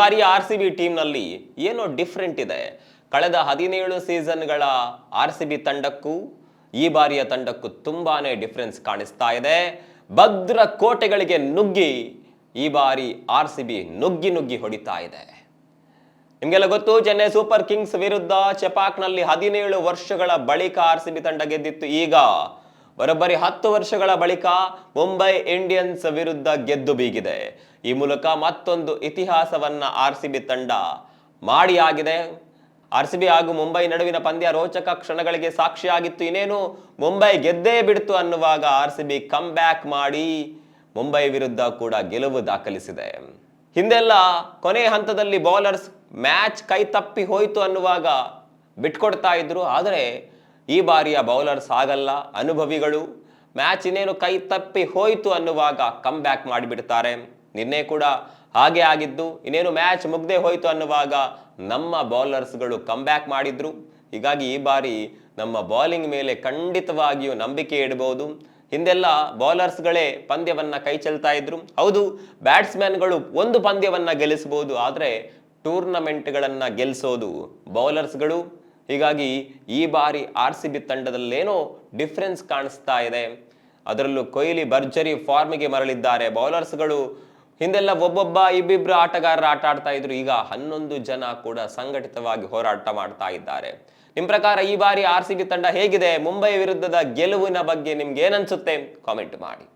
ಬಾರಿ R C B ಟೀಮ್ನಲ್ಲಿ ಏನೋ different ಇದೆ. ಕಳೆದ ಹದಿನೇಳು ಸೀಸನ್ಗಳ ಆರ್ ಸಿ ಬಿ ತಂಡಕ್ಕೂ ಈ ಬಾರಿಯ ತಂಡಕ್ಕೂ ತುಂಬಾನೇ ಡಿಫ್ರೆನ್ಸ್ ಕಾಣಿಸ್ತಾ ಇದೆ. ಭದ್ರ ಕೋಟೆಗಳಿಗೆ ನುಗ್ಗಿ ಈ ಬಾರಿ ಆರ್ ಸಿ ಬಿ ನುಗ್ಗಿ ನುಗ್ಗಿ ಹೊಡಿತಾ ಇದೆ. ನಿಮಗೆಲ್ಲ ಗೊತ್ತು, ಚೆನ್ನೈ ಸೂಪರ್ ಕಿಂಗ್ಸ್ ವಿರುದ್ಧ ಚೆಪಾಕ್ನಲ್ಲಿ ಹದಿನೇಳು ವರ್ಷಗಳ ಬಳಿಕ ಆರ್ ಸಿ ಬಿ ತಂಡ ಗೆದ್ದಿತ್ತು. ಈಗ ಬರೋಬ್ಬರಿ ಹತ್ತು ವರ್ಷಗಳ ಬಳಿಕ ಮುಂಬೈ ಇಂಡಿಯನ್ಸ್ ವಿರುದ್ಧ ಗೆದ್ದು ಬೀಗಿದೆ. ಈ ಮೂಲಕ ಮತ್ತೊಂದು ಇತಿಹಾಸವನ್ನ ಆರ್ ಸಿ ಬಿ ತಂಡ ಮಾಡಿ ಆಗಿದೆ ಆರ್ ಸಿ ಬಿ ಹಾಗೂ ಮುಂಬೈ ನಡುವಿನ ಪಂದ್ಯ ರೋಚಕ ಕ್ಷಣಗಳಿಗೆ ಸಾಕ್ಷಿಯಾಗಿತ್ತು. ಇನ್ನೇನು ಮುಂಬೈ ಗೆದ್ದೇ ಬಿಡ್ತು ಅನ್ನುವಾಗ R C B come back ಮಾಡಿ ಮುಂಬೈ ವಿರುದ್ಧ ಕೂಡ ಗೆಲುವು ದಾಖಲಿಸಿದೆ. ಹಿಂದೆಲ್ಲ ಕೊನೆ ಹಂತದಲ್ಲಿ ಬೌಲರ್ಸ್ ಮ್ಯಾಚ್ ಕೈ ತಪ್ಪಿ ಹೋಯಿತು ಅನ್ನುವಾಗ ಬಿಟ್ಕೊಡ್ತಾ ಇದ್ರು. ಆದರೆ ಈ ಬಾರಿಯ ಬೌಲರ್ಸ್ ಆಗಲ್ಲ ಅನುಭವಿಗಳು ಮ್ಯಾಚ್ ಇನ್ನೇನು ಕೈ ತಪ್ಪಿ ಹೋಯಿತು ಅನ್ನುವಾಗ ಕಮ್ ಬ್ಯಾಕ್ ಮಾಡಿಬಿಡ್ತಾರೆ. ನಿನ್ನೆ ಕೂಡ ಹಾಗೆ ಆಗಿದ್ದು, ಇನ್ನೇನು ಮ್ಯಾಚ್ ಮುಗ್ದೇ ಹೋಯಿತು ಅನ್ನುವಾಗ ನಮ್ಮ ಬೌಲರ್ಸ್ಗಳು ಕಮ್ ಬ್ಯಾಕ್ ಮಾಡಿದ್ರು. ಹೀಗಾಗಿ ಈ ಬಾರಿ ನಮ್ಮ ಬೌಲಿಂಗ್ ಮೇಲೆ ಖಂಡಿತವಾಗಿಯೂ ನಂಬಿಕೆ ಇಡಬಹುದು. ಹಿಂದೆಲ್ಲ ಬೌಲರ್ಸ್ಗಳೇ ಪಂದ್ಯವನ್ನು ಕೈ ಚೆಲ್ತಾ ಇದ್ರು. ಹೌದು ಬ್ಯಾಟ್ಸ್ಮನ್ಗಳು ಒಂದು ಪಂದ್ಯವನ್ನು ಗೆಲ್ಲಿಸಬಹುದು, ಆದರೆ ಟೂರ್ನಮೆಂಟ್ಗಳನ್ನು ಗೆಲ್ಲಿಸೋದು ಬೌಲರ್ಸ್ಗಳು. ಹೀಗಾಗಿ ಈ ಬಾರಿ ಆರ್ ಸಿ ಬಿ ತಂಡದಲ್ಲೇನೋ ಡಿಫ್ರೆನ್ಸ್ ಕಾಣಿಸ್ತಾ ಇದೆ. ಅದರಲ್ಲೂ ಕೊಹ್ಲಿ ಭರ್ಜರಿ ಫಾರ್ಮಿಗೆ ಮರಳಿದ್ದಾರೆ. ಬೌಲರ್ಸ್ಗಳು ಹಿಂದೆಲ್ಲ ಒಬ್ಬೊಬ್ಬ ಇಬ್ಬಿಬ್ರು ಆಟಗಾರರು ಆಟ ಆಡ್ತಾ ಇದ್ರು. ಈಗ ಹನ್ನೊಂದು ಜನ ಕೂಡ ಸಂಘಟಿತವಾಗಿ ಹೋರಾಟ ಮಾಡ್ತಾ ಇದ್ದಾರೆ. ನಿಮ್ಮ ಪ್ರಕಾರ ಈ ಬಾರಿ ಆರ್ ಸಿ ಬಿ ತಂಡ ಹೇಗಿದೆ? ಮುಂಬೈ ವಿರುದ್ಧದ ಗೆಲುವಿನ ಬಗ್ಗೆ ನಿಮ್ಗೆ ಏನನ್ಸುತ್ತೆ ಕಾಮೆಂಟ್ ಮಾಡಿ.